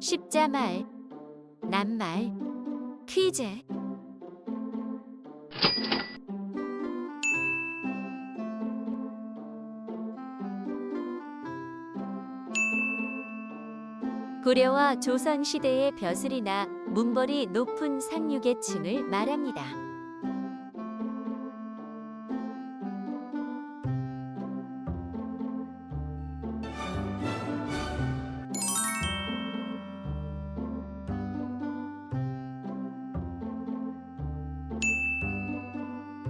십자말, 낱말, 퀴즈. 고려와 조선 시대의 벼슬이나 문벌이 높은 상류계층을 말합니다.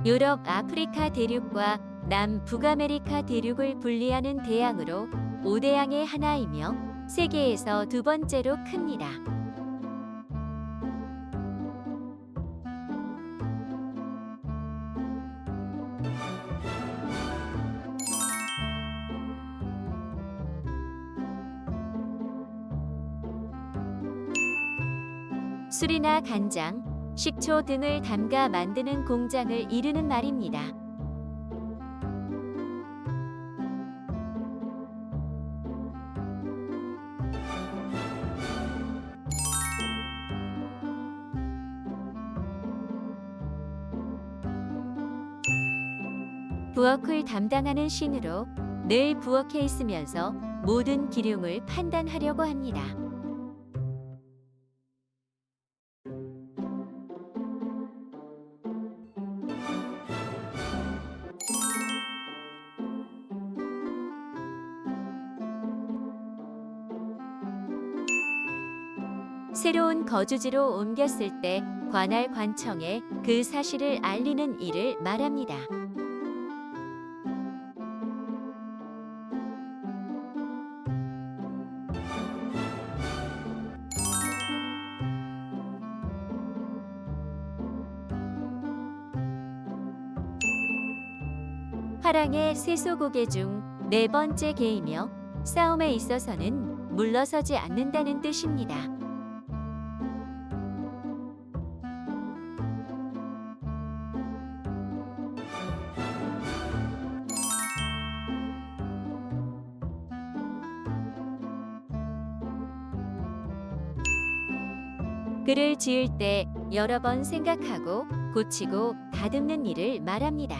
유럽 아프리카 대륙과 남 북아메리카 대륙을 분리하는 대양으로 5대양의 하나이며 세계에서 두 번째로 큽니다. 술이나 간장, 식초 등을 담가 만드는 공장을 이르는 말입니다. 부엌을 담당하는 신으로 늘 부엌에 있으면서 모든 기륭을 판단하려고 합니다. 새로운 거주지로 옮겼을 때 관할 관청에 그 사실을 알리는 일을 말합니다. 화랑의 세소고개 중 네 번째 개이며 싸움에 있어서는 물러서지 않는다는 뜻입니다. 글을 지을 때 여러 번 생각하고 고치고 다듬는 일을 말합니다.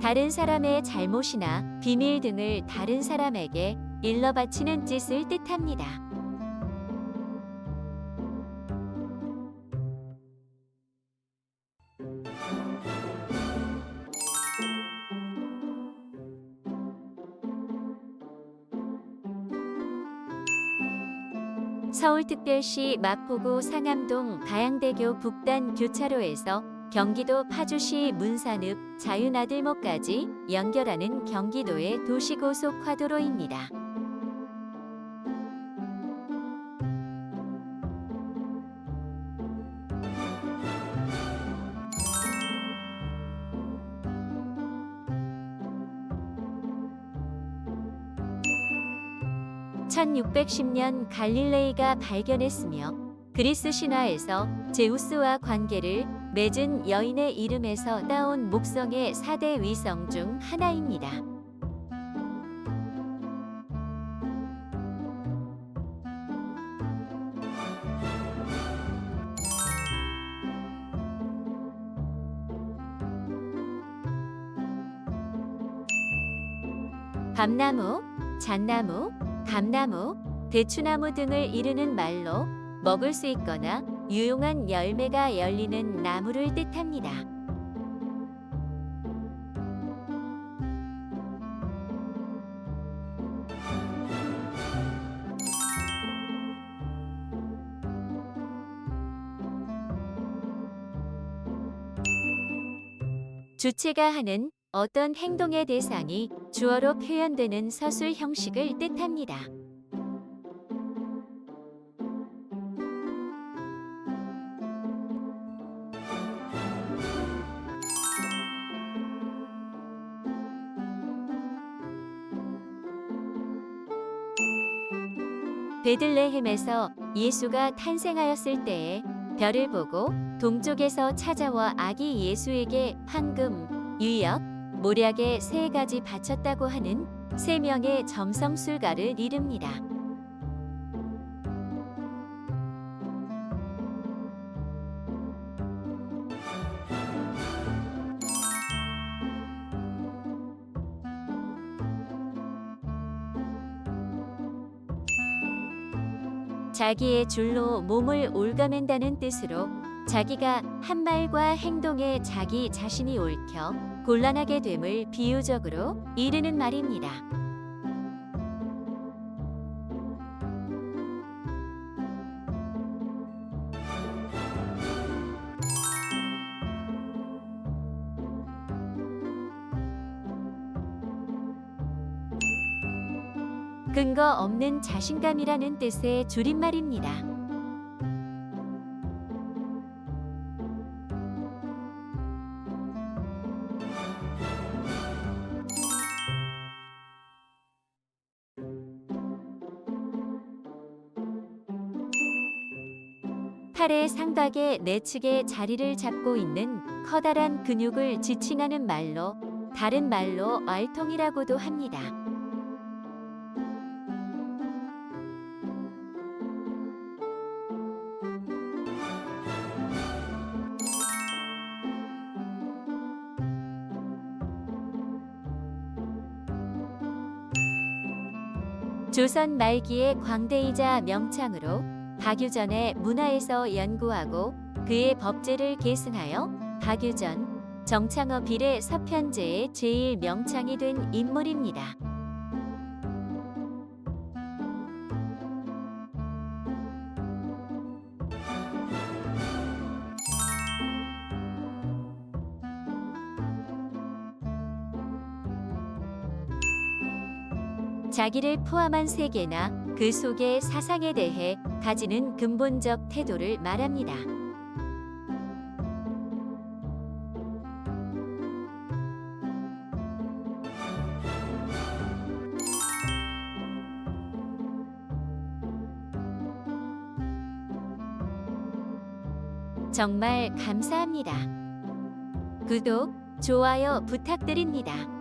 다른 사람의 잘못이나 비밀 등을 다른 사람에게 일러 바치는 짓을 뜻합니다. 서울특별시 마포구 상암동 다양대교 북단 교차로에서 경기도 파주시 문산읍 자유나들목까지 연결하는 경기도의 도시고속 화도로입니다. (1610년) 갈릴레이가 발견했으며 그리스 신화에서 제우스와 관계를 맺은 여인의 이름에서 따온 목성의 4대 위성 중 하나입니다. 밤나무, 잣나무, 감나무, 대추나무 등을 이르는 말로 먹을 수 있거나 유용한 열매가 열리는 나무를 뜻합니다. 주체가 하는 어떤 행동의 대상이 주어로 표현되는 서술 형식을 뜻합니다. 베들레헴에서 예수가 탄생하였을 때에 별을 보고 동쪽에서 찾아와 아기 예수에게 황금, 유역, 모략의 세 가지 바쳤다고 하는 세 명의 점성술가를 이릅니다. 자기의 줄로 몸을 올가맨다는 뜻으로 자기가 한 말과 행동에 자기 자신이 옳혀 곤란하게 됨을 비유적으로 이르는 말입니다. 근거 없는 자신감이라는 뜻의 줄임말입니다. 팔의 상각의 내측에 자리를 잡고 있는 커다란 근육을 지칭하는 말로 다른 말로 알통이라고도 합니다. 조선 말기의 광대이자 명창으로 박유전의 문화에서 연구하고 그의 법제를 계승하여 박유전, 정창어 비례 서편제의 제일 명창이 된 인물입니다. 자기를 포함한 세계나 그 속의 사상에 대해 가지는 근본적 태도를 말합니다. 정말 감사합니다. 구독, 좋아요 부탁드립니다.